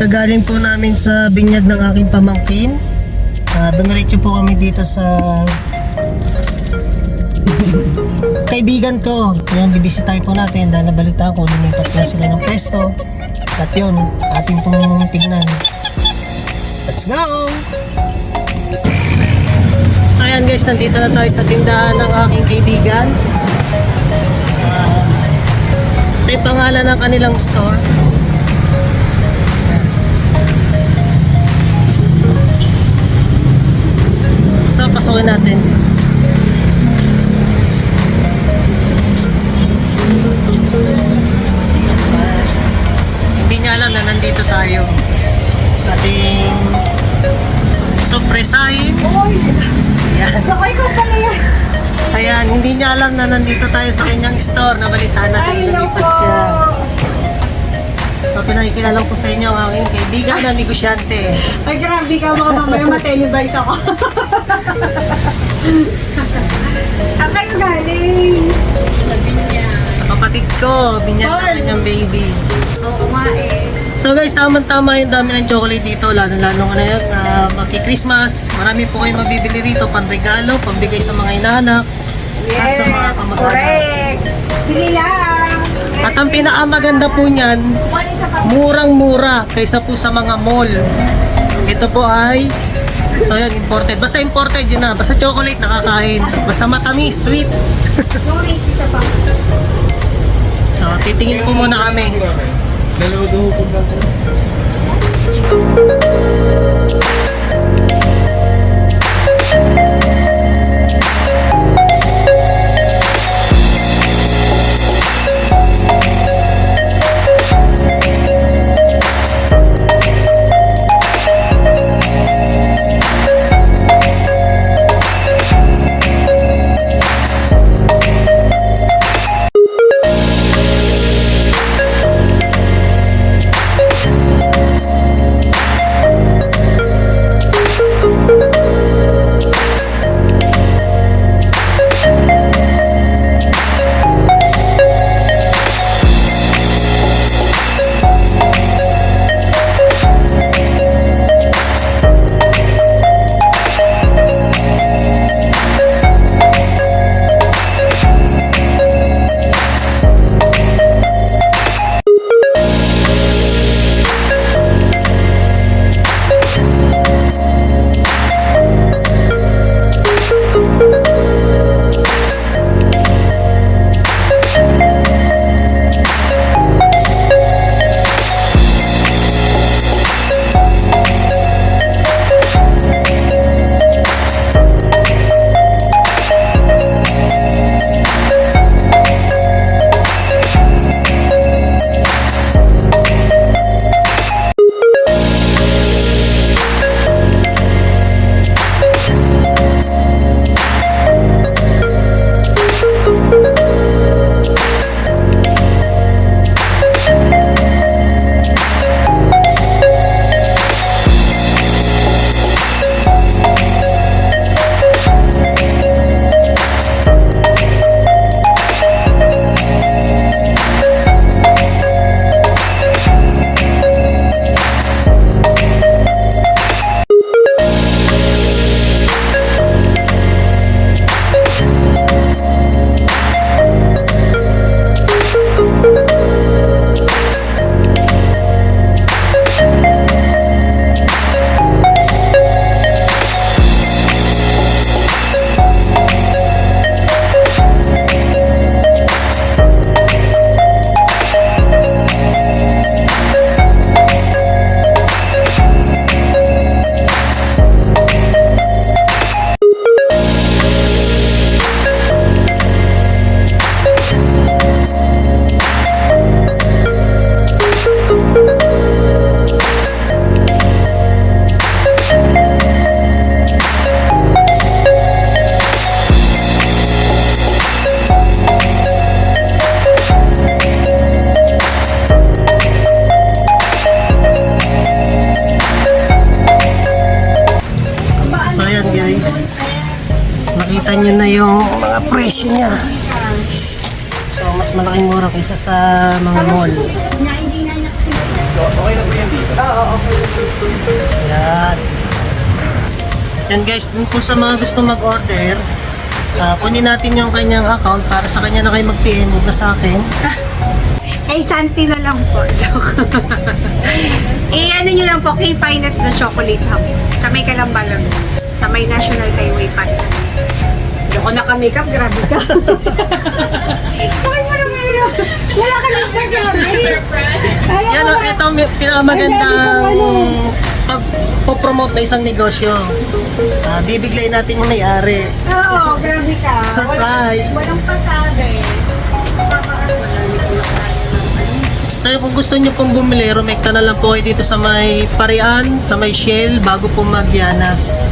Kakagaling po namin sa binyag ng aking pamangkin. Uh, dumiretso po kami dito sa kaibigan ko. Yan, bibisitahin po natin dahil nabalitaan ko lumipat na sila ng pesto. At yun, atin pong tignan. Let's go! So ayan guys, nandito na tayo sa tindahan ng aking kaibigan. Ah, ito pangalan ng kanilang store. So, pasukin natin. Hindi niya alam na nandito tayo. Ating surpresahin. Ayan. Sakay ko pala yan. Ayan, hindi niya alam na nandito tayo sa kanyang store. Nabalitaan natin Ay, na lumipat naku. siya. So, pinakikilala ko sa inyo ang aking kaibigan na negosyante. Ay, grabe ka mga mamaya matelevize ako. Ang kayo galing? Sabi niya. Sa kapatid ko, binyag na Tol. kanyang baby. Oo nga eh. So guys, tamang-tama yung dami ng chocolate dito, lalo-lalo na yun, uh, Christmas. Marami po kayo mabibili rito, panregalo, pambigay sa mga inanak. At sa mga Yes, kamag-anak. correct. Pili lang. Ang pinakamaganda po niyan, murang-mura kaysa po sa mga mall. Ito po ay So yun, imported. Basta imported yun na. Basta chocolate nakakain. Basta matamis, sweet. So titingin po muna kami. Dalawa po ba? So presyo niya. So mas malaking mura kaysa sa mga mall. Okay na po yan dito. Oo, okay. Yan. Yan guys, dun po sa mga gusto mag-order, ah, kunin natin yung kanyang account para sa kanya na kayo mag-PM, huwag na sa akin. Kay Santi na lang po. Joke. eh, ano nyo lang po, kay Finest na chocolate hub. Sa may kalambalang. Sa may National Highway pa. Hindi ako naka-makeup, grabe ka. Bakit mo naman yun? Wala ka lang pasabi. Kaya Yan, ko oh, ba? ito ang pinakamagandang pag-promote na isang negosyo. Ah, bibiglayin natin yung may-ari. Oo, grabe ka. Surprise! Walang, walang pasabi. So kung gusto niyo pong bumili, rumekta na lang po kayo dito sa may Parian, sa may Shell, bago po magyanas.